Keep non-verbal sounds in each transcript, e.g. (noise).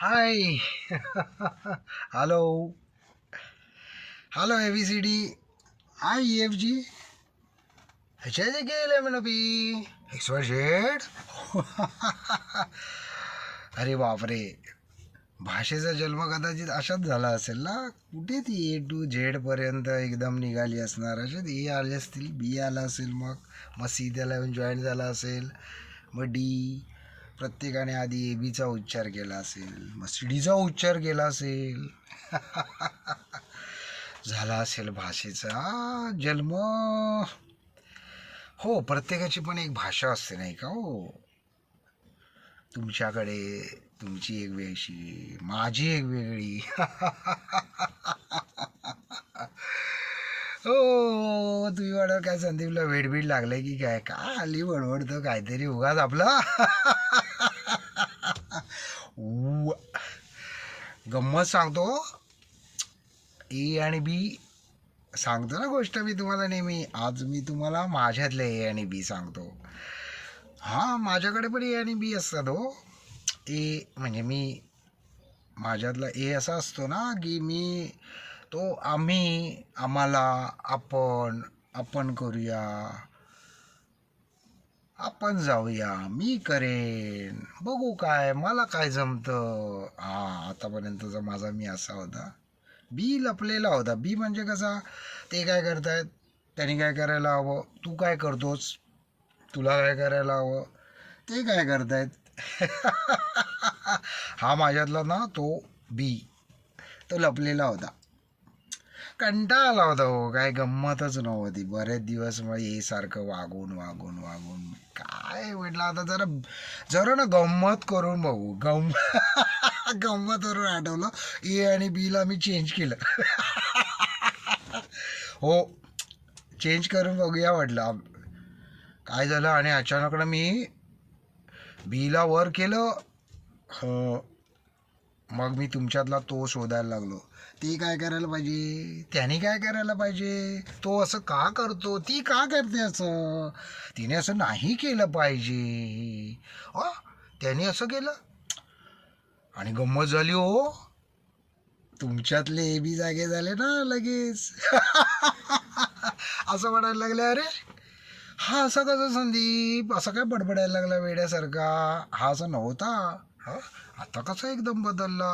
Hi hello hello A B C D I F G ह्याच्या गेले म्हणा बी x Y Z अरे बापरे. भाषेचा जन्म कदाचित अशाच झाला असेल ना? कुठे ती ए टू झेडपर्यंत एकदम निघाली असणार? अशात ए आले असतील बी आला असेल मग. मग सी त्याला येऊन जॉईन झाला असेल. मग डी प्रत्येकाने आधी ए बीचा उच्चार केला असेल मग सी डीचा उच्चार केला असेल. (laughs) झाला असेल भाषेचा जन्म. हो प्रत्येकाची पण एक भाषा असते नाही का? हो. तुमच्याकडे तुमची एक वेगळी माझी एक वेगळी. (laughs) हो तुम्ही वाटत काय संदीपला वेडबीड लागलं की काय? का हल्ली बडबडतो काहीतरी उगाच आपला. (laughs) गंमत सांगतो. ए आणि बी सांगतो ना गोष्ट मी तुम्हाला नेहमी. आज मी तुम्हाला माझ्यातले ए आणि बी सांगतो. हां माझ्याकडे पण ए आणि बी असतात हो. ए म्हणजे मी माझ्यातला ए असा असतो ना की मी तो आम्ही आम्हाला आपण आपण करूया. आपण जाऊया. मी करेन. बघू काय मला काय जमतं? हां आतापर्यंतचा माझा मी असा होता. बी लपलेला होता. बी म्हणजे कसा ते काय करतायत? त्यांनी काय करायला हवं? तू काय करतोस? तुला काय करायला हवं? ते काय करतायत? (laughs) हा माझ्यातला ना तो बी. तो लपलेला होता. कंटाळा आला होता हो काय गंमतच नव्हती बरेच दिवस मग हे सारखं वागून वागून वागून. काय म्हटलं आता जरा जरा ना गंमत करून बघू. गम (laughs) गंमत करून आठवलं. ए आणि बीला मी चेंज केलं. (laughs) हो चेंज करून बघूया म्हटलं. काय झालं आणि अचानक मी बीला वर केलं. मग मी तुमच्यातला तो शोधायला लागलो. ती काय करायला पाहिजे? त्याने काय करायला पाहिजे? तो असं का करतो? ती का करते असं? तिने असं नाही केलं पाहिजे. अ? त्याने असं केलं? आणि गंमत झाली हो. तुमच्यातले ए बी जागे झाले ना लगेच. (laughs) असं म्हणायला लागले अरे हा असं कसं संदीप? असं काय बडबडायला लागला वेड्यासारखा? हा असं नव्हता. हा? आता कसा एकदम बदलला?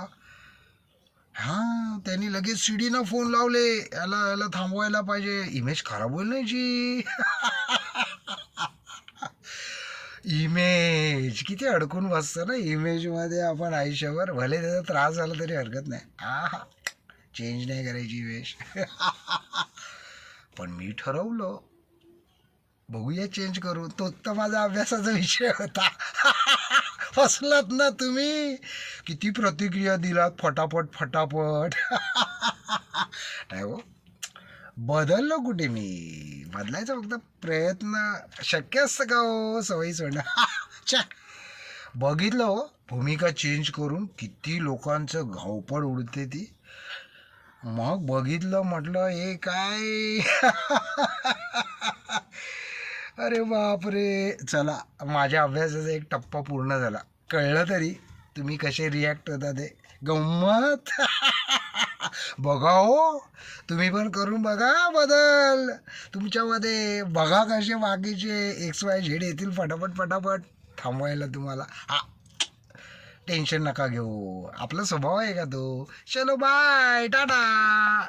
हां त्यांनी लगेच शिडीनं फोन लावले. याला याला थांबवायला पाहिजे. इमेज खराब होईल नाही जी इमेज. किती अडकून बसतं ना इमेजमध्ये आपण आयुष्यभर. भले त्याचा त्रास झाला तरी हरकत नाही. आ चेंज नाही करायची इमेज. पण मी ठरवलं बघूया चेंज करू. तोच तर माझा अभ्यासाचा विषय होता. फसलात ना तुम्ही? किती प्रतिक्रिया दिलात फटाफट फटाफट. (laughs) नाही हो. बदललो कुठे मी? बदलायचा फक्त प्रयत्न. शक्य असतं का हो? सवयी सोडणं. (laughs) बघितलं हो भूमिका चेंज करून किती लोकांचं घावपड उडते ती. मग बघितलं म्हटलं हे काय? (laughs) अरे बापरे. चला माझ्या अभ्यासाचा एक टप्पा पूर्ण झाला. कळलं तरी तुम्ही कसे रिॲक्ट होता ते. गंमत. (laughs) बघा हो. तुम्ही पण करून बघा बदल. तुमच्यामध्ये बघा कसे बाकीचे. एक्स वाय झेड येतील फटाफट फटाफट. थांबवायला तुम्हाला. हा. टेन्शन नका घेऊ. आपला स्वभाव आहे का तो? चलो बाय टाटा.